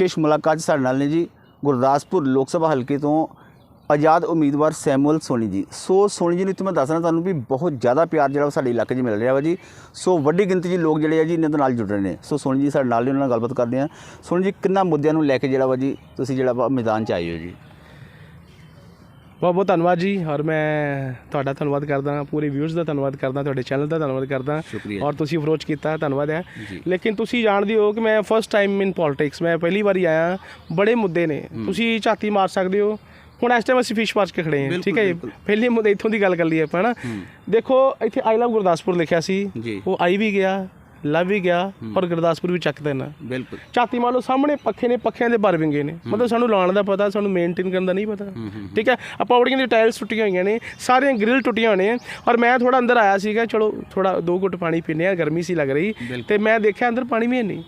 ਵਿਸ਼ੇਸ਼ ਮੁਲਾਕਾਤ 'ਚ ਸਾਡੇ ਨਾਲ ਨੇ ਜੀ ਗੁਰਦਾਸਪੁਰ ਲੋਕ ਸਭਾ ਹਲਕੇ ਤੋਂ ਆਜ਼ਾਦ ਉਮੀਦਵਾਰ ਸੈਮੂਅਲ ਸੋਨੀ ਜੀ। ਸੋ ਸੋਨੀ ਜੀ ਨੂੰ ਇੱਥੇ ਮੈਂ ਦੱਸਣਾ ਤੁਹਾਨੂੰ ਵੀ ਬਹੁਤ ਜ਼ਿਆਦਾ ਪਿਆਰ ਜਿਹੜਾ ਉਹ ਸਾਡੇ ਇਲਾਕੇ 'ਚ ਮਿਲ ਰਿਹਾ ਵਾ ਜੀ। ਸੋ ਵੱਡੀ ਗਿਣਤੀ 'ਚ ਲੋਕ ਜਿਹੜੇ ਆ ਜੀ ਇਹਨਾਂ ਦੇ ਨਾਲ ਜੁੜ ਰਹੇ ਨੇ। ਸੋ ਸੋਨੀ ਜੀ ਸਾਡੇ ਨਾਲ ਨੇ, ਉਹਨਾਂ ਨਾਲ ਗੱਲਬਾਤ ਕਰਦੇ ਆ ਸੋਨੀ ਜੀ, ਕਿੰਨਾ ਮੁੱਦਿਆਂ ਨੂੰ ਲੈ ਕੇ ਜਿਹੜਾ ਵਾ ਜੀ ਤੁਸੀਂ ਜਿਹੜਾ ਵਾ ਮੈਦਾਨ 'ਚ ਆਏ ਹੋ ਜੀ? ਬਹੁਤ ਬਹੁਤ ਧੰਨਵਾਦ ਜੀ ਔਰ ਮੈਂ ਤੁਹਾਡਾ ਧੰਨਵਾਦ ਕਰਦਾ ਹਾਂ ਪੂਰੇ ਵਿਊਅਰਸ ਦਾ ਧੰਨਵਾਦ ਕਰਦਾ ਤੁਹਾਡੇ ਚੈਨਲ ਦਾ ਧੰਨਵਾਦ ਕਰਦਾ। ਔਰ ਤੁਸੀਂ ਅਪਰੋਚ ਕੀਤਾ ਧੰਨਵਾਦ ਹੈ। ਲੇਕਿਨ ਤੁਸੀਂ ਜਾਣਦੇ ਹੋ ਕਿ ਮੈਂ ਫਸਟ ਟਾਈਮ ਇਨ ਪੋਲਿਟਿਕਸ ਮੈਂ ਪਹਿਲੀ ਵਾਰੀ ਆਇਆ ਬੜੇ ਮੁੱਦੇ ਨੇ ਤੁਸੀਂ ਝਾਤੀ ਮਾਰ ਸਕਦੇ ਹੋ ਹੁਣ ਇਸ ਟਾਈਮ ਅਸੀਂ ਫਿਸ਼ ਪਾਰਕ ਕੇ ਖੜੇ ਹਾਂ ਠੀਕ ਹੈ। ਪਹਿਲੇ ਮੁੱਦੇ ਇੱਥੋਂ ਦੀ ਗੱਲ ਕਰ ਲਈਏ ਆਪਾਂ ਨਾ ਦੇਖੋ ਇੱਥੇ ਆਈ ਲਵ ਗੁਰਦਾਸਪੁਰ ਲਿਖਿਆ ਸੀ। ਉਹ ਆਈ ਵੀ ਗਿਆ ਲਵ ਵੀ ਗਿਆ ਔਰ ਗੁਰਦਾਸਪੁਰ ਵੀ ਚੱਕ ਦੇਣਾ। ਬਿਲਕੁਲ। ਝਾਤੀ ਮਾਰ ਲਓ ਸਾਹਮਣੇ ਪੱਖੇ ਨੇ ਪੱਖਿਆਂ ਦੇ ਭਰ ਵਿੰਗੇ ਨੇ। ਮਤਲਬ ਸਾਨੂੰ ਲਾਉਣ ਦਾ ਪਤਾ ਸਾਨੂੰ ਮੇਨਟੇਨ ਕਰਨ ਦਾ ਨਹੀਂ ਪਤਾ। ਠੀਕ ਹੈ? ਆ ਪੌੜੀਆਂ ਦੀ ਟਾਇਲਸ ਟੁੱਟੀਆਂ ਹੋਈਆਂ ਨੇ ਸਾਰੀਆਂ ਗ੍ਰਿਲ ਟੁੱਟੀਆਂ ਨੇ ਔਰ ਮੈਂ ਥੋੜਾ ਅੰਦਰ ਆਇਆ ਸੀਗਾ ਚਲੋ ਥੋੜਾ ਦੋ ਘੁੱਟ ਪਾਣੀ ਪੀਨੇ ਆ ਗਰਮੀ ਸੀ ਲੱਗ ਰਹੀ। ਤੇ ਮੈਂ ਦੇਖਿਆ ਅੰਦਰ ਪਾਣੀ ਵੀ ਨਹੀਂ।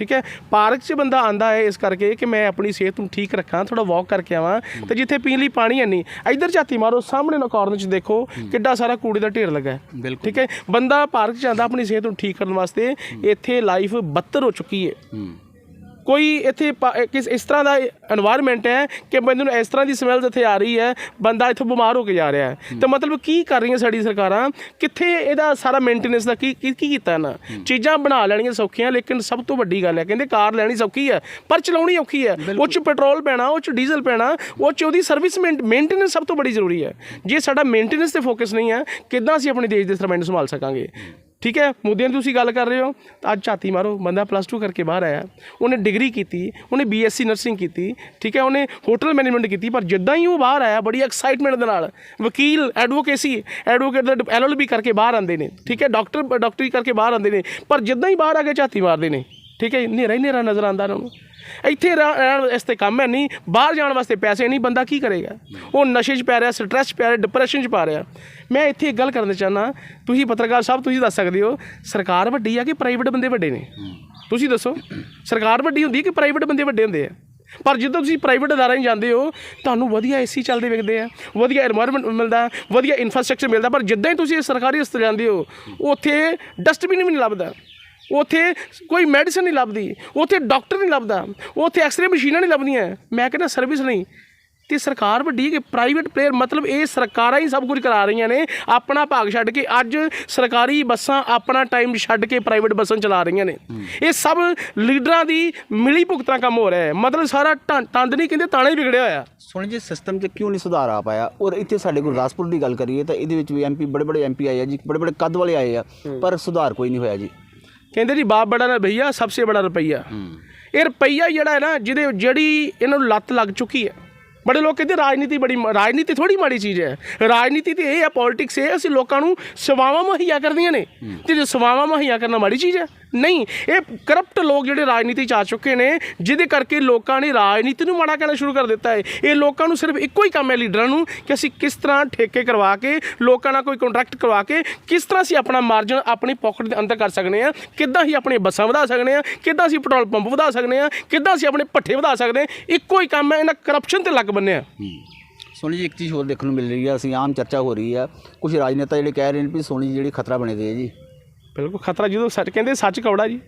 ਠੀਕ ਹੈ? ਪਾਰਕ 'ਚ ਬੰਦਾ ਆਂਦਾ ਹੈ ਇਸ ਕਰਕੇ ਕਿ ਮੈਂ ਆਪਣੀ ਸਿਹਤ ਨੂੰ ਠੀਕ ਰੱਖਾਂ ਥੋੜਾ ਵਾਕ ਕਰਕੇ ਆਵਾਂ ਤੇ ਜਿੱਥੇ ਪੀਣ ਲਈ ਪਾਣੀ ਹੈ ਨਹੀਂ। ਇੱਧਰ ਝਾਤੀ ਮਾਰੋ ਸਾਹਮਣੇ ਨਾ ਕਾਰਨਰ 'ਚ ਦੇਖੋ ਕਿੱਡਾ ਸਾਰਾ ਕੂੜੇ ਦਾ ਢੇਰ ਲੱਗਾ ਹੈ। ਠੀਕ ਹੈ? ਬੰਦਾ ਪਾਰਕ 'ਚ ਆਂਦਾ ਆਪਣੀ ਸਿਹਤ ਨੂੰ ਠੀਕ ਕਰਨ ਵਾਸਤੇ ਇੱਥੇ ਲਾਈਫ ਬੱਤਰ ਹੋ ਚੁੱਕੀ ਹੂੰ। ਕੋਈ ਇੱਥੇ ਕਿਸ ਇਸ ਤਰ੍ਹਾਂ ਦਾ এনवायरमेंट ਹੈ ਕਿ ਬੰਦੇ ਨੂੰ ਇਸ ਤਰ੍ਹਾਂ ਦੀ ਸਮੈਲ ਇੱਥੇ ਆ ਰਹੀ ਹੈ ਬੰਦਾ ਇੱਥੋਂ ਬਿਮਾਰ ਹੋ ਕੇ ਜਾ ਰਿਹਾ ਹੈ। ਤੇ ਮਤਲਬ ਕੀ ਕਰ ਰਹੀਆਂ ਸਾਡੀ ਸਰਕਾਰਾਂ? ਕਿੱਥੇ ਇਹਦਾ ਸਾਰਾ ਮੇਨਟੇਨੈਂਸ ਦਾ ਕੀ ਕੀ ਕੀਤਾ ਨਾ ਚੀਜ਼ਾਂ ਬਣਾ ਲੈਣੀਆਂ ਸੌਖੀਆਂ ਲੇਕਿਨ ਸਭ ਤੋਂ ਵੱਡੀ ਗੱਲ ਹੈ ਕਹਿੰਦੇ ਕਾਰ ਲੈਣੀ ਸੌਖੀ ਹੈ ਪਰ ਚਲਾਉਣੀ ਔਖੀ ਹੈ। ਉਹ ਚ ਪੈਟਰੋਲ ਪੈਣਾ ਉਹ ਚ ਡੀਜ਼ਲ ਪੈਣਾ ਉਹ ਚ ਉਹਦੀ ਸਰਵਿਸ ਮੇਨਟੇਨੈਂਸ ਸਭ ਤੋਂ ਬੜੀ ਜ਼ਰੂਰੀ ਹੈ। ਜੇ ਸਾਡਾ ਮੇਨਟੇਨੈਂਸ ਤੇ ਫੋਕਸ ਨਹੀਂ ਹੈ ਕਿੱਦਾਂ ਅਸੀਂ ਆਪਣੇ ਦੇਸ਼ ਦੇ ਸਰਵੈਂਟ ਸੰਭਾਲ ਸਕਾਂਗੇ? ਠੀਕ ਹੈ, ਮੁੱਦਿਆਂ ਦੀ ਤੁਸੀਂ ਗੱਲ ਕਰ ਰਹੇ ਹੋ, ਤਾਂ ਅੱਜ ਝਾਤੀ ਮਾਰੋ, ਬੰਦਾ ਪਲੱਸ 2 ਕਰਕੇ ਬਾਹਰ ਆਇਆ। ਉਹਨੇ ਡਿਗਰੀ ਕੀਤੀ, ਉਹਨੇ ਬੀਐਸਸੀ ਨਰਸਿੰਗ ਕੀਤੀ, ਠੀਕ ਹੈ, ਉਹਨੇ ਹੋਟਲ ਮੈਨੇਜਮੈਂਟ ਕੀਤੀ, ਪਰ ਜਿੱਦਾਂ ਹੀ ਉਹ ਬਾਹਰ ਆਇਆ, ਬੜੀ ਐਕਸਾਈਟਮੈਂਟ ਦੇ ਨਾਲ, ਵਕੀਲ ਐਡਵੋਕੇਸੀ ਐਡਵੋਕੇਟ ਦਾ ਐਲਐਲਬੀ ਕਰਕੇ ਬਾਹਰ ਆਉਂਦੇ ਨੇ, ਠੀਕ ਹੈ ਡਾਕਟਰ ਡਾਕਟਰੀ ਕਰਕੇ ਬਾਹਰ ਆਉਂਦੇ ਨੇ, ਪਰ ਜਿੱਦਾਂ ਹੀ ਬਾਹਰ ਆ ਕੇ ਝਾਤੀ ਮਾਰਦੇ ਨੇ। ਠੀਕ ਹੈ ਨੇਰਾ ਹੀ ਨੇਰਾ ਨਜ਼ਰ ਆਉਂਦਾ ਉਹਨਾਂ ਨੂੰ। ਇੱਥੇ ਰਹਿਣ ਵਾਸਤੇ ਕੰਮ ਹੈ ਨਹੀਂ, ਬਾਹਰ ਜਾਣ ਵਾਸਤੇ ਪੈਸੇ ਨਹੀਂ, ਬੰਦਾ ਕੀ ਕਰੇਗਾ? ਉਹ ਨਸ਼ੇ 'ਚ ਪੈ ਰਿਹਾ ਸਟ੍ਰੈਸ 'ਚ ਪੈ ਰਿਹਾ ਡਿਪਰੈਸ਼ਨ 'ਚ ਪਾ ਰਿਹਾ। ਮੈਂ ਇੱਥੇ ਇੱਕ ਗੱਲ ਕਰਨਾ ਚਾਹਨਾ ਤੁਸੀਂ ਪੱਤਰਕਾਰ ਸਾਹਿਬ, ਤੁਸੀਂ ਦੱਸ ਸਕਦੇ ਹੋ, ਸਰਕਾਰ ਵੱਡੀ ਆ ਕਿ ਪ੍ਰਾਈਵੇਟ ਬੰਦੇ ਵੱਡੇ ਨੇ? ਤੁਸੀਂ ਦੱਸੋ, ਸਰਕਾਰ ਵੱਡੀ ਹੁੰਦੀ ਕਿ ਪ੍ਰਾਈਵੇਟ ਬੰਦੇ ਵੱਡੇ ਹੁੰਦੇ ਆ? ਪਰ ਜਦੋਂ ਤੁਸੀਂ ਪ੍ਰਾਈਵੇਟ ਅਦਾਰਿਆਂ 'ਚ ਜਾਂਦੇ ਹੋ, ਤੁਹਾਨੂੰ ਵਧੀਆ ਏਸੀ ਚੱਲਦੇ ਵੇਖਦੇ ਆ, ਵਧੀਆ এনवायरमेंट ਮਿਲਦਾ, ਵਧੀਆ ਇਨਫਰਾਸਟ੍ਰਕਚਰ ਮਿਲਦਾ, ਪਰ ਜਿੱਦਾਂ ਹੀ ਤੁਸੀਂ ਸਰਕਾਰੀ ਹਸਪਤਾਲ ਜਾਂਦੇ ਹੋ, ਉੱਥੇ ਡਸਟਬਿਨ ਵੀ ਨਹੀਂ ਲੱਭਦਾ। ਉੱਥੇ ਕੋਈ ਮੈਡੀਸਨ ਨਹੀਂ ਲੱਭਦੀ ਉੱਥੇ ਡਾਕਟਰ ਨਹੀਂ ਲੱਭਦਾ ਉੱਥੇ ਐਕਸ-ਰੇ ਮਸ਼ੀਨਾਂ ਨਹੀਂ ਲੱਭਦੀਆਂ। ਮੈਂ ਕਹਿੰਦਾ ਸਰਵਿਸ ਨਹੀਂ। ਤੇ ਸਰਕਾਰ ਵੱਡੀ ਹੈ ਕਿ ਪ੍ਰਾਈਵੇਟ ਪਲੇਅਰ ਮਤਲਬ ਇਹ ਸਰਕਾਰਾਂ ਹੀ ਸਭ ਕੁਝ ਕਰਾ ਰਹੀਆਂ ਨੇ ਆਪਣਾ ਭਾਗ ਛੱਡ ਕੇ ਅੱਜ ਸਰਕਾਰੀ ਬੱਸਾਂ ਆਪਣਾ ਟਾਈਮ ਛੱਡ ਕੇ ਪ੍ਰਾਈਵੇਟ ਬੱਸਾਂ ਚਲਾ ਰਹੀਆਂ ਨੇ। ਇਹ ਸਭ ਲੀਡਰਾਂ ਦੀ ਮਿਲੀ ਭੁਗਤਾਂ ਕੰਮ ਹੋ ਰਿਹਾ ਹੈ। ਮਤਲਬ ਸਾਰਾ ਤੰਦ ਨਹੀਂ ਕਹਿੰਦੇ ਤਾਣਾ ਹੀ ਵਿਗੜਿਆ ਹੋਇਆ। ਸੋਨੀ ਜੀ ਸਿਸਟਮ 'ਚ ਕਿਉਂ ਨਹੀਂ ਸੁਧਾਰ ਆ ਪਾਇਆ? ਔਰ ਇੱਥੇ ਸਾਡੇ ਗੁਰਦਾਸਪੁਰ ਦੀ ਗੱਲ ਕਰੀਏ ਤਾਂ ਇਹਦੇ ਵਿੱਚ ਵੀ ਐਮਪੀ ਬੜੇ ਬੜੇ ਐਮਪੀ ਆਏ ਆ ਜੀ ਬੜੇ ਬੜੇ ਕੱਦ ਵਾਲੇ ਆਏ ਆ ਪਰ ਸੁਧਾਰ ਕੋਈ ਨਹੀਂ ਹੋਇਆ ਜੀ। ਕਹਿੰਦੇ ਜੀ ਬਾਪ ਬੜਾ ਨਾ ਭਈਆ ਸਭ ਸੇ ਬੜਾ ਰੁਪਈਆ। ਇਹ ਰੁਪਈਆ ਜਿਹੜਾ ਹੈ ਨਾ ਜਿਹਦੇ ਜਿਹੜੀ ਇਹਨਾਂ ਨੂੰ ਲੱਤ ਲੱਗ ਚੁੱਕੀ ਹੈ। ਬੜੇ ਲੋਕ ਕਹਿੰਦੇ ਰਾਜਨੀਤੀ ਬੜੀ ਰਾਜਨੀਤੀ ਥੋੜੀ ਮਾੜੀ ਚੀਜ਼ ਹੈ। ਰਾਜਨੀਤੀ ਤੇ ਇਹ ਹੈ ਪੋਲਿਟਿਕਸ ਇਹ ਅਸੀਂ ਲੋਕਾਂ ਨੂੰ ਸੇਵਾਵਾਂ ਮੁਹੱਈਆ ਕਰਦੀਆਂ ਨੇ। ਤੇ ਜੇ ਸੇਵਾਵਾਂ ਮੁਹੱਈਆ ਕਰਨਾ ਮਾੜੀ ਚੀਜ਼ ਹੈ ਨਹੀਂ, ਇਹ ਕਰਪਟ ਲੋਕ ਜਿਹੜੇ ਰਾਜਨੀਤੀ ਚ ਆ ਚੁੱਕੇ ਨੇ, ਜਿਹਦੇ ਕਰਕੇ ਲੋਕਾਂ ਨੇ ਰਾਜਨੀਤੀ ਨੂੰ ਮਾੜਾ ਕਹਿਣਾ ਸ਼ੁਰੂ ਕਰ ਦਿੱਤਾ ਹੈ। ਇਹ ਲੋਕਾਂ ਨੂੰ ਸਿਰਫ ਇੱਕੋ ਹੀ ਕੰਮ ਹੈ ਲੀਡਰਾਂ ਨੂੰ ਕਿ ਅਸੀਂ ਕਿਸ ਤਰ੍ਹਾਂ ਠੇਕੇ ਕਰਵਾ ਕੇ, ਲੋਕਾਂ ਨਾਲ ਕੋਈ ਕੰਟਰੈਕਟ ਕਰਵਾ ਕੇ, ਕਿਸ ਤਰ੍ਹਾਂ ਅਸੀਂ ਆਪਣਾ ਮਾਰਜਨ ਆਪਣੀ ਪਾਕਟ ਦੇ ਅੰਦਰ ਕਰ ਸਕਦੇ ਹਾਂ, ਕਿੱਦਾਂ ਅਸੀਂ ਆਪਣੀ ਬੱਸਾਂ ਵਧਾ ਸਕਦੇ ਹਾਂ, ਕਿੱਦਾਂ ਅਸੀਂ ਪੈਟਰੋਲ ਪੰਪ ਵਧਾ ਸਕਦੇ ਹਾਂ, ਕਿੱਦਾਂ ਅਸੀਂ ਆਪਣੇ ਪੱਠੇ ਵਧਾ ਸਕਦੇ ਹਾਂ, ਇੱਕੋ ਹੀ ਕੰਮ ਹੈ, ਇਹਨਾਂ ਕਰਪਸ਼ਨ ਤੇ ਲੱਗ ਬੰਨਿਆ। ਸੋਨੀ ਜੀ, ਇੱਕ ਚੀਜ਼ ਹੋਰ ਦੇਖਣ ਨੂੰ ਮਿਲ ਰਹੀ ਹੈ, ਅਸੀਂ ਆਮ ਚਰਚਾ ਹੋ ਰਹੀ ਹੈ ਕੁਝ ਰਾਜਨੇਤਾ ਜਿਹੜੇ ਕਹਿ ਰਹੇ ਨੇ ਵੀ ਸੋਨੀ ਜੀ ਜਿਹੜੀ ਖਤਰਾ ਬਣੇ ਦੇ ਹੈ ਜੀ। ਬਿਲਕੁਲ ਖਤਰਾ ਜਦੋਂ ਸੱਚ ਕਹਿੰਦੇ ਸੱਚ ਕੌੜਾ ਜੀ।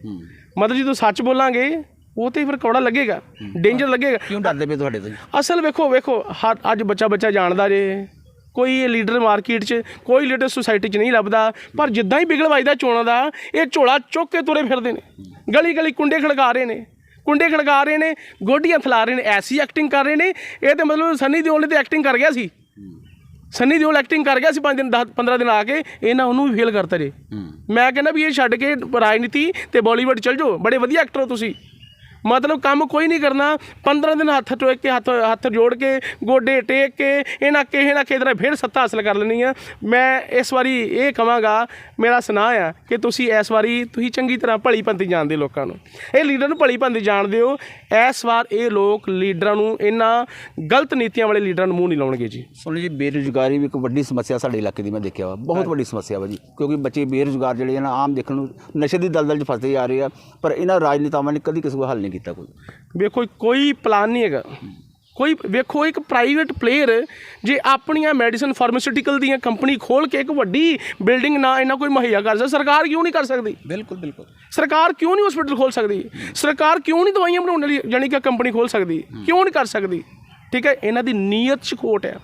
ਮਤਲਬ ਜਦੋਂ ਸੱਚ ਬੋਲਾਂਗੇ ਉਹ ਤੇ ਫਿਰ ਕੌੜਾ ਲੱਗੇਗਾ ਡੇਂਜਰ ਲੱਗੇਗਾ। ਕਿਉਂ ਡਰਦੇ ਪਏ ਤੁਹਾਡੇ ਤੋਂ? ਅਸਲ ਵੇਖੋ ਵੇਖੋ ਅੱਜ ਬੱਚਾ ਬੱਚਾ ਜਾਣਦਾ ਜੇ। ਕੋਈ ਲੀਡਰ ਮਾਰਕੀਟ 'ਚ ਕੋਈ ਲੀਡਰ ਸੁਸਾਇਟੀ 'ਚ ਨਹੀਂ ਲੱਭਦਾ ਪਰ ਜਿੱਦਾਂ ਹੀ ਬਿਗਲ ਵੱਜਦਾ ਚੋਣਾਂ ਦਾ ਇਹ ਝੋਲਾ ਚੁੱਕ ਕੇ ਤੁਰੇ ਫਿਰਦੇ ਨੇ। ਗਲੀ ਗਲੀ ਕੁੰਡੇ ਖੜਕਾ ਰਹੇ ਨੇ। ਕੁੰਡੇ ਖੜਕਾ ਰਹੇ ਨੇ ਗੋਡੀਆਂ ਫੈਲਾ ਰਹੇ ਨੇ ਐਸੀ ਐਕਟਿੰਗ ਕਰ ਰਹੇ ਨੇ। ਇਹ ਤੇ ਮਤਲਬ ਸੰਨੀ ਦਿਓਲ ਨੇ ਤੇ ਐਕਟਿੰਗ ਕਰ ਗਿਆ ਸੀ। ਸੰਨੀ ਦਿਓਲ ਐਕਟਿੰਗ ਕਰ ਗਿਆ ਸੀ 5 ਦਿਨ 10 15 ਦਿਨ ਆ ਕੇ ਇਹਨਾਂ ਉਹਨੂੰ ਵੀ ਫੇਲ ਕਰਤਾ ਜੇ। ਮੈਂ ਕਹਿੰਦਾ ਵੀ ਇਹ ਛੱਡ ਕੇ ਰਾਜਨੀਤੀ ਤੇ ਬਾਲੀਵੁੱਡ ਚਲ ਜਾਓ ਬੜੇ ਵਧੀਆ ਐਕਟਰ ਹੋ ਤੁਸੀਂ। ਮਤਲਬ ਕੰਮ ਕੋਈ ਨਹੀਂ ਕਰਨਾ। 15 ਦਿਨ ਹੱਥ ਟੋਕ ਕੇ ਹੱਥ ਹੱਥ ਜੋੜ ਕੇ ਗੋਡੇ ਟੇਕ ਕੇ ਇਹਨਾਂ ਕਿਸੇ ਨਾ ਕਿਸੇ ਤਰ੍ਹਾਂ ਫਿਰ ਸੱਤਾ ਹਾਸਲ ਕਰ ਲੈਣੀ ਆ। ਮੈਂ ਇਸ ਵਾਰੀ ਇਹ ਕਵਾਂਗਾ ਮੇਰਾ ਸੁਨਾਹ ਆ ਕਿ ਤੁਸੀਂ ਇਸ ਵਾਰੀ ਤੁਸੀਂ ਚੰਗੀ ਤਰ੍ਹਾਂ ਭਲੀ ਪੰਤੀ ਜਾਣਦੇ ਲੋਕਾਂ ਨੂੰ। ਇਹ ਲੀਡਰ ਨੂੰ ਭਲੀ ਪੰਤੀ ਜਾਣਦੇ ਹੋ ਇਸ ਵਾਰ ਇਹ ਲੋਕ ਲੀਡਰਾਂ ਨੂੰ ਇਹਨਾਂ ਗਲਤ ਨੀਤੀਆਂ ਵਾਲੇ ਲੀਡਰਾਂ ਨੂੰ ਮੂੰਹ ਨਹੀਂ ਲਾਉਣਗੇ ਜੀ। ਸੋਨੀ ਜੀ ਬੇਰੁਜ਼ਗਾਰੀ ਵੀ ਇੱਕ ਵੱਡੀ ਸਮੱਸਿਆ ਸਾਡੇ ਇਲਾਕੇ ਦੀ ਮੈਂ ਦੇਖਿਆ ਵਾ। ਬਹੁਤ ਵੱਡੀ ਸਮੱਸਿਆ ਵਾ ਜੀ ਕਿਉਂਕਿ ਬੱਚੇ ਬੇਰੁਜ਼ਗਾਰ ਜਿਹੜੇ ਆ ਨਾ ਆਮ ਦੇਖਣ ਨੂੰ ਨਸ਼ੇ ਦੀ ਦਲਦਲ 'ਚ ਫਸਦੇ ਜਾ ਰਹੇ ਆ। ਪਰ ਇਹਨਾਂ ਰਾਜਨੇਤਾਵਾਂ ਨੇ ਕਦੀ ਕਿਸੇ ਕੋਲ ਹੱਲ ਨਹੀਂ ਕੀਤਾ ਕੋਈ? ਵੇਖੋ ਕੋਈ ਪਲਾਨ ਨਹੀਂ ਹੈਗਾ। ਕੋਈ ਵੇਖੋ ਇੱਕ ਪ੍ਰਾਈਵੇਟ ਪਲੇਅਰ ਜੇ ਆਪਣੀਆਂ ਮੈਡੀਸਨ ਫਾਰਮਾਸਿਊਟੀਕਲ ਦੀਆਂ ਕੰਪਨੀ ਖੋਲ ਕੇ ਇੱਕ ਵੱਡੀ ਬਿਲਡਿੰਗ ਨਾ ਇਹਨਾਂ ਕੋਈ ਮੁਹੱਈਆ ਕਰ ਸਕਦਾ। ਸਰਕਾਰ ਕਿਉਂ ਨਹੀਂ ਕਰ ਸਕਦੀ? ਬਿਲਕੁਲ ਬਿਲਕੁਲ। ਸਰਕਾਰ ਕਿਉਂ ਨਹੀਂ ਹਸਪੀਟਲ ਖੋਲ ਸਕਦੀ? ਸਰਕਾਰ ਕਿਉਂ ਨਹੀਂ ਦਵਾਈਆਂ ਬਣਾਉਣ ਵਾਲੀ ਜਾਨੀ ਕਿ ਕੰਪਨੀ ਖੋਲ ਸਕਦੀ? ਕਿਉਂ ਨਹੀਂ ਕਰ ਸਕਦੀ? ਠੀਕ ਹੈ ਇਹਨਾਂ ਦੀ ਨੀਅਤ 'ਚ ਖੋਟ ਹੈ।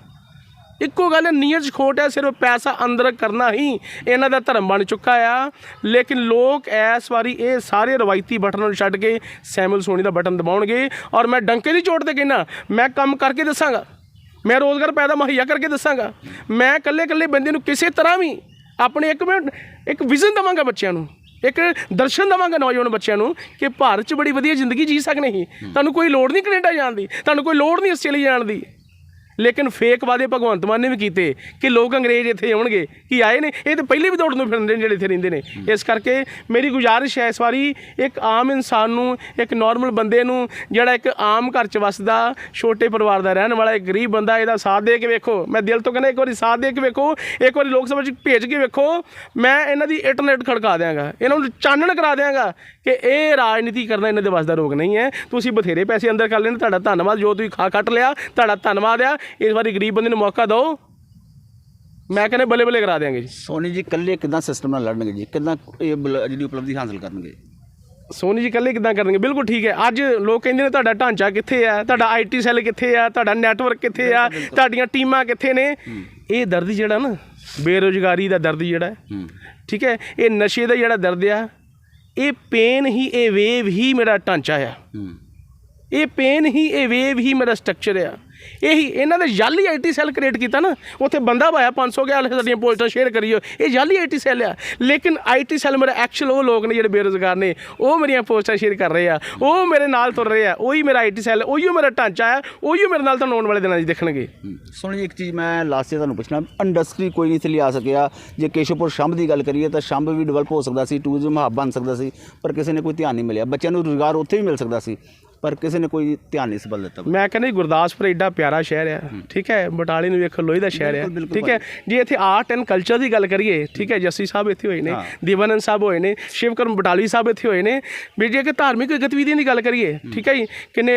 ਇੱਕੋ ਗੱਲ ਨੀਅਤ ਖੋਟ ਹੈ ਸਿਰਫ ਪੈਸਾ ਅੰਦਰ ਕਰਨਾ ਹੀ ਇਹਨਾਂ ਦਾ ਧਰਮ ਬਣ ਚੁੱਕਾ ਆ। ਲੇਕਿਨ ਲੋਕ ਇਸ ਵਾਰੀ ਇਹ ਸਾਰੇ ਰਵਾਇਤੀ ਬਟਨਾਂ ਨੂੰ ਛੱਡ ਕੇ ਸੈਮਲ ਸੋਨੀ ਦਾ ਬਟਨ ਦਬਾਉਣਗੇ। ਔਰ ਮੈਂ ਡੰਕੇ ਦੀ ਚੋਟ ਤੇ ਕਹਿਣਾ ਮੈਂ ਕੰਮ ਕਰਕੇ ਦੱਸਾਂਗਾ। ਮੈਂ ਰੋਜ਼ਗਾਰ ਪੈਦਾ ਮੁਹੱਈਆ ਕਰਕੇ ਦੱਸਾਂਗਾ। ਮੈਂ ਇਕੱਲੇ ਇਕੱਲੇ ਬੰਦੇ ਨੂੰ ਕਿਸੇ ਤਰ੍ਹਾਂ ਵੀ ਆਪਣੇ ਇੱਕ ਮਿੰਟ ਇੱਕ ਵਿਜ਼ਨ ਦਵਾਂਗਾ ਬੱਚਿਆਂ ਨੂੰ। ਇੱਕ ਦਰਸ਼ਨ ਦਵਾਂਗਾ ਨੌਜਵਾਨ ਬੱਚਿਆਂ ਨੂੰ ਕਿ ਭਾਰਤ 'ਚ ਬੜੀ ਵਧੀਆ ਜ਼ਿੰਦਗੀ ਜੀ ਸਕਨੇ ਹੀ। ਤੁਹਾਨੂੰ ਕੋਈ ਲੋੜ ਨਹੀਂ ਕੈਨੇਡਾ ਜਾਣ ਦੀ ਤੁਹਾਨੂੰ ਕੋਈ ਲੋੜ ਨਹੀਂ ਆਸਟ੍ਰੇਲੀਆ ਜਾਣ ਦੀ। ਲੇਕਿਨ ਫੇਕ ਵਾਅਦੇ ਭਗਵੰਤ ਮਾਨ ਨੇ ਵੀ ਕੀਤੇ ਕਿ ਲੋਕ ਅੰਗਰੇਜ਼ ਇੱਥੇ ਆਉਣਗੇ। ਕੀ ਆਏ ਨੇ? ਇਹ ਤਾਂ ਪਹਿਲੇ ਵੀ ਦੌੜ ਨੂੰ ਫਿਰਦੇ ਨੇ ਜਿਹੜੇ ਇੱਥੇ ਰਹਿੰਦੇ ਨੇ। ਇਸ ਕਰਕੇ ਮੇਰੀ ਗੁਜ਼ਾਰਿਸ਼ ਹੈ ਇਸ ਵਾਰੀ ਇੱਕ ਆਮ ਇਨਸਾਨ ਨੂੰ ਇੱਕ ਨਾਰਮਲ ਬੰਦੇ ਨੂੰ ਜਿਹੜਾ ਇੱਕ ਆਮ ਘਰ 'ਚ ਵਸਦਾ ਛੋਟੇ ਪਰਿਵਾਰ ਦਾ ਰਹਿਣ ਵਾਲਾ ਇੱਕ ਗਰੀਬ ਬੰਦਾ ਇਹਦਾ ਸਾਥ ਦੇ ਕੇ ਵੇਖੋ। ਮੈਂ ਦਿਲ ਤੋਂ ਕਹਿੰਦਾ ਇੱਕ ਵਾਰੀ ਸਾਥ ਦੇ ਕੇ ਵੇਖੋ ਇੱਕ ਵਾਰੀ ਲੋਕ ਸਭਾ 'ਚ ਭੇਜ ਕੇ ਵੇਖੋ। ਮੈਂ ਇਹਨਾਂ ਦੀ ਇੰਟਰਨੈਟ ਖੜਕਾ ਦਿਆਂਗਾ। ਇਹਨਾਂ ਨੂੰ ਚਾਨਣ ਕਰਾ ਦਿਆਂਗਾ ਕਿ ਇਹ ਰਾਜਨੀਤੀ ਕਰਨਾ ਇਹਨਾਂ ਦੇ ਵੱਸ ਦਾ ਰੋਗ ਨਹੀਂ ਹੈ। ਤੁਸੀਂ ਬਥੇਰੇ ਪੈਸੇ ਅੰਦਰ ਕਰ ਲੈਣ ਤੁਹਾਡਾ ਧੰਨਵਾਦ ਜੋ ਤੁਸੀਂ ਖਾ ਕੱਟ ਲਿਆ ਤੁਹਾਡਾ ਧੰਨਵਾਦ ਆ। ਇਸ ਵਾਰੀ ਗਰੀਬ ਬੰਦੇ ਨੂੰ ਮੌਕਾ ਦਿਓ। ਮੈਂ ਕਹਿੰਦਾ ਬੱਲੇ ਬੱਲੇ ਕਰਾ ਦਿਆਂਗੇ ਜੀ। ਸੋਨੀ ਜੀ ਇਕੱਲੇ ਕਿਦਾਂ ਸਿਸਟਮ ਨਾਲ ਲੜਨਗੇ ਜੀ? ਕਿਦਾਂ ਇਹ ਬਲ- ਜਿਹੜੀ ਉਪਲਬਧੀ ਹਾਸਲ ਕਰਨਗੇ? ਸੋਨੀ ਜੀ ਇਕੱਲੇ ਕਿਦਾਂ ਕਰਨਗੇ? ਬਿਲਕੁਲ ਠੀਕ ਹੈ। ਅੱਜ ਲੋਕ ਕਹਿੰਦੇ ਨੇ ਤੁਹਾਡਾ ਢਾਂਚਾ ਕਿੱਥੇ ਆ? ਤੁਹਾਡਾ ਆਈਟੀ ਸੈੱਲ ਕਿੱਥੇ ਆ? ਤੁਹਾਡਾ ਨੈਟਵਰਕ ਕਿੱਥੇ ਆ? ਤੁਹਾਡੀਆਂ ਟੀਮਾਂ ਕਿੱਥੇ ਨੇ? ਇਹ ਦਰਦ ਜਿਹੜਾ ਨਾ ਬੇਰੋਜ਼ਗਾਰੀ ਦਾ ਦਰਦ ਜਿਹੜਾ ਹੈ, ਹੂੰ। ਠੀਕ ਹੈ? ਇਹ ਨਸ਼ੇ ਦਾ ਜਿਹੜਾ ਦਰਦ ਆ ਇਹ ਪੇਨ ਹੀ ਇਹ ਵੇਵ ਹੀ ਮੇਰਾ ਢਾਂਚਾ ਆ। ਹੂੰ। ਇਹ ਪੇਨ ਹੀ ਇਹ ਵੇਵ ਹੀ ਮੇਰਾ ਸਟਰਕਚਰ ਆ। ਇਹੀ ਇਹਨਾਂ ਨੇ ਜਾਲੀ ਆਈਟੀ ਸੈੱਲ ਕ੍ਰੀਏਟ ਕੀਤਾ ਨਾ, ਉੱਥੇ ਬੰਦਾ ਪਾਇਆ 500 ਗਿਆ, ਹਲੇ ਸਾਡੀਆਂ ਪੋਸਟਾਂ ਸ਼ੇਅਰ ਕਰੀਓ ਇਹ ਜਾਲੀ ਆਈਟੀ ਸੈੱਲ ਆ। ਲੇਕਿਨ ਆਈਟੀ ਸੈੱਲ ਮੇਰੇ ਐਕਚੁਅਲ ਉਹ ਲੋਕ ਨੇ ਜਿਹੜੇ ਬੇਰੁਜ਼ਗਾਰ ਨੇ, ਉਹ ਮੇਰੀਆਂ ਪੋਸਟਾਂ ਸ਼ੇਅਰ ਕਰ ਰਹੇ ਆ। ਉਹ ਮੇਰੇ ਨਾਲ ਤੁਰ ਰਹੇ ਆ। ਉਹੀ ਮੇਰਾ ਆਈਟੀ ਸੈੱਲ, ਉਹੀ ਮੇਰਾ ਢਾਂਚਾ ਆ। ਉਹੀ ਮੇਰੇ ਨਾਲ ਤੁਹਾਨੂੰ ਆਉਣ ਵਾਲੇ ਦਿਨਾਂ 'ਚ ਦੇਖਣਗੇ। ਹੂੰ। ਜੀ, ਇੱਕ ਚੀਜ਼ ਮੈਂ ਲਾਸਟ 'ਚ ਤੁਹਾਨੂੰ ਪੁੱਛਣਾ ਇੰਡਸਟਰੀ ਕੋਈ ਨਹੀਂ ਸੀ ਲਿਆ ਸਕਿਆ। ਜੇ ਕੇਸ਼ਵਪੁਰ ਸ਼ੰਭ ਦੀ ਗੱਲ ਕਰੀਏ ਤਾਂ ਸ਼ੰਭ ਵੀ ਡਿਵੈਲਪ ਹੋ ਸਕਦਾ ਸੀ ਟੂਰਿਜ਼ਮ ਹੱਬ ਬਣ ਸਕਦਾ ਸੀ, ਪਰ ਕਿਸੇ ਨੇ ਕੋਈ ਧਿਆਨ ਨਹੀਂ ਮਿਲਿਆ। ਬੱਚਿਆਂ ਨੂੰ ਰੁਜ਼ਗਾਰ ਉੱਥੇ ਵੀ ਮਿਲ ਸਕਦਾ ਸੀ। ਪਰ ਕਿਸੇ ਨੇ ਕੋਈ ਧਿਆਨ ਨਹੀਂ ਸਬਲ ਦਿੱਤਾ ਮੈਂ ਕਹਿੰਦਾ ਜੀ ਗੁਰਦਾਸਪੁਰ ਐਡਾ ਪਿਆਰਾ ਸ਼ਹਿਰ ਆ ਠੀਕ ਹੈ ਬਟਾਲੇ ਨੂੰ ਵੇਖੋ ਲੋਹੀ ਦਾ ਸ਼ਹਿਰ ਆ। ਬਿਲਕੁਲ ਠੀਕ ਹੈ ਜੇ ਇੱਥੇ ਆਰਟ ਐਂਡ ਕਲਚਰ ਦੀ ਗੱਲ ਕਰੀਏ ਠੀਕ ਹੈ ਜੱਸੀ ਸਾਹਿਬ ਇੱਥੇ ਹੋਏ ਨੇ ਹਾਂ। ਦੀਵਾਨੰਦ ਸਾਹਿਬ ਹੋਏ ਨੇ ਸ਼ਿਵਕਰਮ ਬਟਾਲਵੀ ਸਾਹਿਬ ਇੱਥੇ ਹੋਏ ਨੇ ਵੀ ਜੇ ਕਿ ਧਾਰਮਿਕ ਗਤੀਵਿਧੀਆਂ ਦੀ ਗੱਲ ਕਰੀਏ ਠੀਕ ਹੈ ਜੀ ਕਿੰਨੇ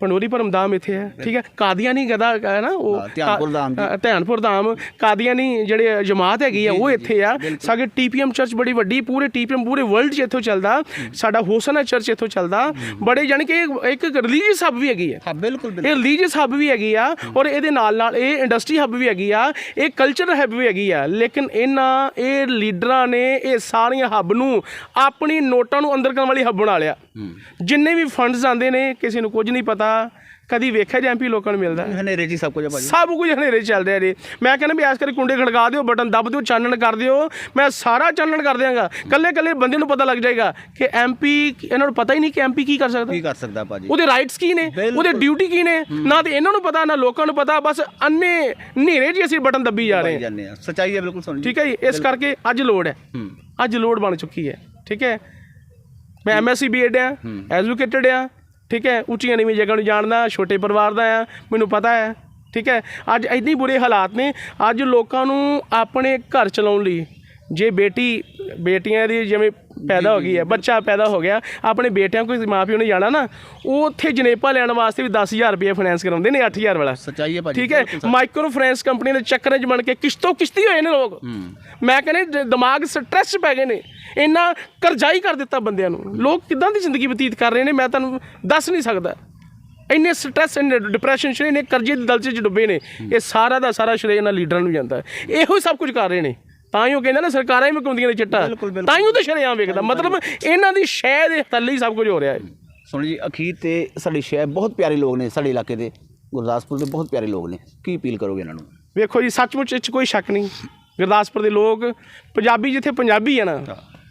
ਪੰਡੋਰੀ ਪਰਮਧਾਮ ਇੱਥੇ ਹੈ ਠੀਕ ਹੈ? ਕਾਦੀਆਨੀ ਗਦਾ ਹੈ ਨਾ ਉਹ ਧਿਆਨਪੁਰ ਧਾਮ ਧਿਆਨਪੁਰ ਧਾਮ ਕਾਦੀਆਨੀ ਜਿਹੜੇ ਜਮਾਤ ਹੈਗੀ ਆ ਉਹ ਇੱਥੇ ਆ। ਸਾਡੇ ਟੀਪੀਐਮ ਚਰਚ ਬੜੀ ਵੱਡੀ ਪੂਰੇ ਟੀਪੀਐਮ ਪੂਰੇ ਵਰਲਡ 'ਚ ਇੱਥੋਂ ਚੱਲਦਾ। ਸਾਡਾ ਹੋਸਨਾ ਚਰਚ ਇੱਥੋਂ ਚੱਲਦਾ। ਬੜੇ ਜਾਣੀ ਕਿ ਇੱਕ ਰਿਲੀਜੀਅਸ ਹੱਬ ਵੀ ਹੈਗੀ ਹੈ ਹਾਂ ਬਿਲਕੁਲ ਇਹ ਰਿਲੀਜੀਅਸ ਹੱਬ ਵੀ ਹੈਗੀ ਆ ਔਰ ਇਹਦੇ ਨਾਲ ਨਾਲ ਇਹ ਇੰਡਸਟਰੀ ਹੱਬ ਵੀ ਹੈਗੀ ਆ ਇਹ ਕਲਚਰ ਹੱਬ ਵੀ ਹੈਗੀ ਆ। ਲੇਕਿਨ ਇਹਨਾਂ ਇਹ ਲੀਡਰਾਂ ਨੇ ਇਹ ਸਾਰੀਆਂ ਹੱਬ ਨੂੰ ਆਪਣੀ ਨੋਟਾਂ ਨੂੰ ਅੰਦਰ ਕਰਨ ਵਾਲੀ ਹੱਬ ਬਣਾ ਲਿਆ। ਜਿੰਨੇ ਵੀ ਫੰਡਸ ਆਉਂਦੇ ਨੇ ਕਿਸੇ ਨੂੰ ਕੁਝ ਨਹੀਂ ਪਤਾ ਕਦੀ ਵੇਖਿਆ ਜਾਂ ਐਮਪੀ ਲੋਕਾਂ ਨੂੰ ਮਿਲਦਾ? ਹਨੇਰੇ ਜੀ ਸਭ ਕੁਝ ਆ ਭਾਜੀ। ਸਭ ਕੁਝ ਹਨੇਰੇ 'ਚ ਚੱਲ ਰਿਹਾ ਜੀ। ਮੈਂ ਕਹਿੰਦਾ ਵੀ ਐਸ ਕਰਕੇ ਕੁੰਡੇ ਖੜਕਾ ਦਿਓ ਬਟਨ ਦੱਬ ਦਿਓ ਚਾਨਣ ਕਰ ਦਿਓ। ਮੈਂ ਸਾਰਾ ਚਾਨਣ ਕਰ ਦਿਆਂਗਾ। ਕੱਲੇ ਕੱਲੇ ਬੰਦੇ ਨੂੰ ਪਤਾ ਲੱਗ ਜਾਏਗਾ ਕਿ ਐਮਪੀ ਇਹਨਾਂ ਨੂੰ ਪਤਾ ਹੀ ਨਹੀਂ ਕਿ ਐਮਪੀ ਕੀ ਕਰ ਸਕਦਾ। ਕੀ ਕਰ ਸਕਦਾ ਭਾਜੀ। ਉਹਦੇ ਰਾਈਟਸ ਕੀ ਨੇ। ਉਹਦੇ ਡਿਊਟੀ ਕੀ ਨੇ? ਨਾ ਤੇ ਇਹਨਾਂ ਨੂੰ ਪਤਾ ਨਾ ਲੋਕਾਂ ਨੂੰ ਪਤਾ। ਬਸ ਅੰਨੇ ਹਨੇਰੇ 'ਚ ਹੀ ਅਸੀਂ ਬਟਨ ਦੱਬੀ ਜਾ ਰਹੇ ਹਾਂ। ਸੱਚਾਈ ਹੈ ਬਿਲਕੁਲ ਜੀ। ਠੀਕ ਹੈ ਜੀ? ਇਸ ਕਰਕੇ ਅੱਜ ਲੋੜ ਹੈ। ਹੂੰ। ਅੱਜ ਲੋੜ ਬਣ ਚੁੱਕੀ ਹੈ। ਠੀਕ ਹੈ? ਮੈਂ ਐਮਐਸਸੀ ਬੀਐਡ ਆ ਐਜੂਕੇਟਡ ਆ ਠੀਕ ਹੈ, ਉੱਚੀਆਂ ਨੀਵੀਂ ਜਗ੍ਹਾ ਨੂੰ ਜਾਣਦਾ, ਛੋਟੇ ਪਰਿਵਾਰ ਦਾ ਆ, ਮੈਨੂੰ ਪਤਾ ਹੈ, ਠੀਕ ਹੈ। ਅੱਜ ਇੰਨੀ ਬੁਰੇ ਹਾਲਾਤ ਨੇ, ਅੱਜ ਲੋਕਾਂ ਨੂੰ ਆਪਣੇ ਘਰ ਚਲਾਉਣ ਲਈ, ਜੇ ਬੇਟੀ, ਬੇਟੀਆਂ ਦੀ ਜਿਵੇਂ ਪੈਦਾ ਹੋ ਗਈ ਹੈ ਬੱਚਾ ਪੈਦਾ ਹੋ ਗਿਆ। ਆਪਣੇ ਬੇਟਿਆਂ ਕੋਈ ਮਾਪਿਓ ਨੇ ਜਾਣਾ ਨਾ ਉਹ ਉੱਥੇ ਜਨੇਪਾ ਲੈਣ ਵਾਸਤੇ ਵੀ 10000 ਰੁਪਏ ਫਾਈਨੈਂਸ ਕਰਾਉਂਦੇ ਨੇ 8000 ਵਾਲਾ। ਸੱਚਾਈ ਹੈ ਭਾਜੀ ਠੀਕ ਹੈ? ਮਾਈਕਰੋ ਫਾਈਨੈਂਸ ਕੰਪਨੀ ਦੇ ਚੱਕਰਾਂ 'ਚ ਬਣ ਕੇ ਕਿਸ਼ਤੋਂ ਕਿਸ਼ਤੀ ਹੋਏ ਨੇ ਲੋਕ। ਮੈਂ ਕਹਿੰਦਾ ਦਿਮਾਗ ਸਟ੍ਰੈਸ ਪੈ ਗਏ ਨੇ। ਇੰਨਾ ਕਰਜ਼ਾਈ ਕਰ ਦਿੱਤਾ ਬੰਦਿਆਂ ਨੂੰ। ਲੋਕ ਕਿਦਾਂ ਦੀ ਜ਼ਿੰਦਗੀ ਬਤੀਤ ਕਰ ਰਹੇ ਨੇ ਮੈਂ ਤੁਹਾਨੂੰ ਦੱਸ ਨਹੀਂ ਸਕਦਾ। ਇੰਨੇ ਸਟ੍ਰੈਸ ਇੰਨੇ ਡਿਪਰੈਸ਼ਨ 'ਚ ਇੰਨੇ ਕਰਜ਼ੇ ਦੀ ਦਲਚੇ 'ਚ ਡੁੱਬੇ ਨੇ। ਇਹ ਸਾਰਾ ਦਾ ਸਾਰਾ ਸ਼੍ਰੇ ਇਹਨਾਂ ਲੀਡਰਾਂ ਨੂੰ ਜਾਂਦਾ। ਇਹੋ ਹੀ ਸਭ ਕੁਝ ਕਰ ਰਹੇ ਨੇ। ਤਾਂ ਹੀ ਉਹ ਕਹਿੰਦੇ ਨਾ ਸਰਕਾਰਾਂ ਹੀ ਮਕਾਉਂਦੀਆਂ ਨੇ ਚਿੱਟਾ। ਤਾਂ ਹੀ ਉਹ ਤਾਂ ਸ਼ਰੇਆਮ ਵੇਖਦਾ। ਮਤਲਬ ਇਹਨਾਂ ਦੀ ਸ਼ੈ ਦੇ ਥੱਲੇ ਹੀ ਸਭ ਕੁਝ ਹੋ ਰਿਹਾ ਹੈ। ਸੋਨੀ ਜੀ ਅਖੀਰ ਤੇ ਸਾਡੀ ਸ਼ਹਿਰ ਬਹੁਤ ਪਿਆਰੇ ਲੋਕ ਨੇ ਸਾਡੇ ਇਲਾਕੇ ਦੇ। ਗੁਰਦਾਸਪੁਰ ਦੇ ਬਹੁਤ ਪਿਆਰੇ ਲੋਕ ਨੇ। ਕੀ ਅਪੀਲ ਕਰੋਗੇ ਇਹਨਾਂ ਨੂੰ? ਵੇਖੋ ਜੀ ਸੱਚਮੁੱਚ ਇਹ 'ਚ ਕੋਈ ਸ਼ੱਕ ਨਹੀਂ। ਗੁਰਦਾਸਪੁਰ ਦੇ ਲੋਕ ਪੰਜਾਬੀ ਜਿੱਥੇ ਪੰਜਾਬੀ ਆ ਨਾ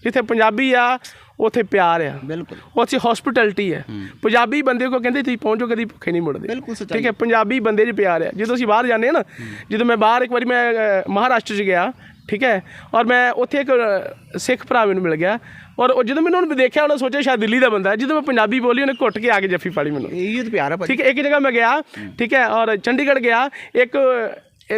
ਜਿੱਥੇ ਪੰਜਾਬੀ ਆ ਉੱਥੇ ਪਿਆਰ ਆ। ਬਿਲਕੁਲ। ਉੱਥੇ ਹਸਪਿਟੈਲਿਟੀ ਹੈ। ਪੰਜਾਬੀ ਬੰਦੇ ਕੋ ਕਹਿੰਦੇ ਤੁਸੀਂ ਪਹੁੰਚੋ ਕਦੀ ਭੁੱਖੇ ਨਹੀਂ ਮੁੜਦੇ। ਠੀਕ ਹੈ ਪੰਜਾਬੀ ਬੰਦੇ 'ਚ ਪਿਆਰ ਹੈ ਜਦੋਂ ਅਸੀਂ ਬਾਹਰ ਜਾਂਦੇ ਹਾਂ ਨਾ ਜਦੋਂ ਮੈਂ ਬਾਹਰ ਇੱਕ ਵਾਰੀ ਮੈਂ ਮਹਾਰਾਸ਼ਟਰ 'ਚ ਗਿਆ ਠੀਕ ਹੈ? ਔਰ ਮੈਂ ਉੱਥੇ ਇੱਕ ਸਿੱਖ ਭਰਾ ਮੈਨੂੰ ਮਿਲ ਗਿਆ। ਔਰ ਉਹ ਜਦੋਂ ਮੈਨੂੰ ਉਹਨੇ ਦੇਖਿਆ ਉਹਨੇ ਸੋਚਿਆ ਸ਼ਾਇਦ ਦਿੱਲੀ ਦਾ ਬੰਦਾ ਹੈ। ਜਦੋਂ ਮੈਂ ਪੰਜਾਬੀ ਬੋਲੀ ਉਹਨੇ ਘੁੱਟ ਕੇ ਆ ਕੇ ਜੱਫੀ ਪਾਲੀ ਮੈਨੂੰ। ਇਹ ਤਾਂ ਪਿਆਰ ਠੀਕ ਹੈ? ਇੱਕ ਜਗ੍ਹਾ ਮੈਂ ਗਿਆ ਠੀਕ ਹੈ? ਔਰ ਚੰਡੀਗੜ੍ਹ ਗਿਆ। ਇੱਕ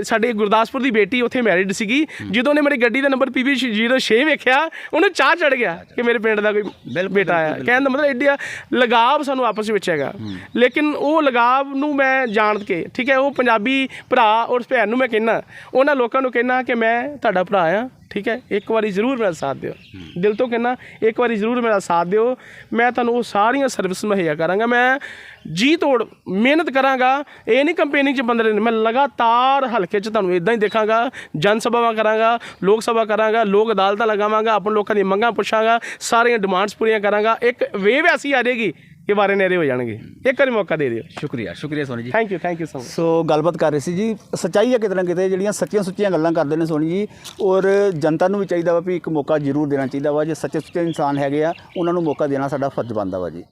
ਸਾਡੇ ਗੁਰਦਾਸਪੁਰ ਦੀ ਬੇਟੀ ਉੱਥੇ ਮੈਰਿਡ ਸੀਗੀ। ਜਦੋਂ ਨੇ ਮੇਰੀ ਗੱਡੀ ਦਾ ਨੰਬਰ PB 06 ਵੇਖਿਆ ਉਹਨੂੰ ਚਾਹ ਚੜ ਗਿਆ ਕਿ ਮੇਰੇ ਪਿੰਡ ਦਾ ਕੋਈ ਬੇਟਾ ਆਇਆ। ਕਹਿਣ ਦਾ ਮਤਲਬ ਐਡਾ ਲਗਾਵ ਸਾਨੂੰ ਆਪਸ ਵਿੱਚ ਹੈਗਾ। ਲੇਕਿਨ ਉਹ ਲਗਾਵ ਨੂੰ ਮੈਂ ਜਾਣ ਕੇ ਠੀਕ ਹੈ ਉਹ ਪੰਜਾਬੀ ਭਰਾ ਔਰ ਭੈਣ ਨੂੰ ਮੈਂ ਕਹਿਣਾ ਉਹਨਾਂ ਲੋਕਾਂ ਨੂੰ ਕਹਿਣਾ ਕਿ ਮੈਂ ਤੁਹਾਡਾ ਭਰਾ ਆ। ਠੀਕ ਹੈ? ਇੱਕ ਵਾਰੀ ਜ਼ਰੂਰ ਮੇਰਾ ਸਾਥ ਦਿਓ। ਦਿਲ ਤੋਂ ਕਹਿਣਾ ਇੱਕ ਵਾਰੀ ਜ਼ਰੂਰ ਮੇਰਾ ਸਾਥ ਦਿਓ। ਮੈਂ ਤੁਹਾਨੂੰ ਉਹ ਸਾਰੀਆਂ ਸਰਵਿਸ ਮੁਹੱਈਆ ਕਰਾਂਗਾ। ਮੈਂ ਜੀ ਤੋੜ ਮਿਹਨਤ ਕਰਾਂਗਾ। ਇਹ ਨਹੀਂ ਕੰਪੇਨਿੰਗ ਚ ਬੰਦੇ ਨੇ ਮੈਂ ਲਗਾਤਾਰ ਹਲਕੇ ਚ ਤੁਹਾਨੂੰ ਇਦਾਂ ਹੀ ਦੇਖਾਂਗਾ। ਜਨ ਸਭਾਵਾਂ ਕਰਾਂਗਾ ਲੋਕ ਸਭਾ ਕਰਾਂਗਾ ਲੋਕ ਅਦਾਲਤਾਂ ਲਗਾਵਾਂਗਾ ਆਪਣੇ ਲੋਕਾਂ ਦੀ ਮੰਗਾਂ ਪੁੱਛਾਂਗਾ ਸਾਰੀਆਂ ਡਿਮਾਂਡਸ ਪੂਰੀਆਂ ਕਰਾਂਗਾ। ਇੱਕ ਵੇਵ ਐਸੀ ਆ ਜਾਏਗੀ ਕਿ ਵਾਰੇ ਨੇਰੇ ਹੋ ਜਾਣਗੇ। ਇੱਕ ਵਾਰੀ ਮੌਕਾ ਦੇ ਦਿਓ। ਸ਼ੁਕਰੀਆ ਸ਼ੁਕਰੀਆ Soni ji. Thank you thank you so much so ਗੱਲਬਾਤ ਕਰ ਰਹੇ ਸੀ ਜੀ ਸੱਚਾਈ ਹੈ ਕਿਤੇ ਨਾ ਕਿਤੇ ਜਿਹੜੀਆਂ ਸੱਚੀਆਂ ਸੁੱਚੀਆਂ ਗੱਲਾਂ ਕਰਦੇ ਨੇ ਸੋਨੀ ਜੀ ਔਰ ਜਨਤਾ ਨੂੰ ਵੀ ਚਾਹੀਦਾ ਵਾ ਵੀ ਇੱਕ ਮੌਕਾ ਜ਼ਰੂਰ ਦੇਣਾ ਚਾਹੀਦਾ ਵਾ ਜੇ ਸੱਚੇ ਸੁੱਚੇ ਇਨਸਾਨ ਹੈਗੇ ਆ ਉਹਨਾਂ ਨੂੰ ਮੌਕਾ ਦੇਣਾ ਸਾਡਾ ਫਰਜ਼ ਬਣਦਾ ਵਾ ਜੀ।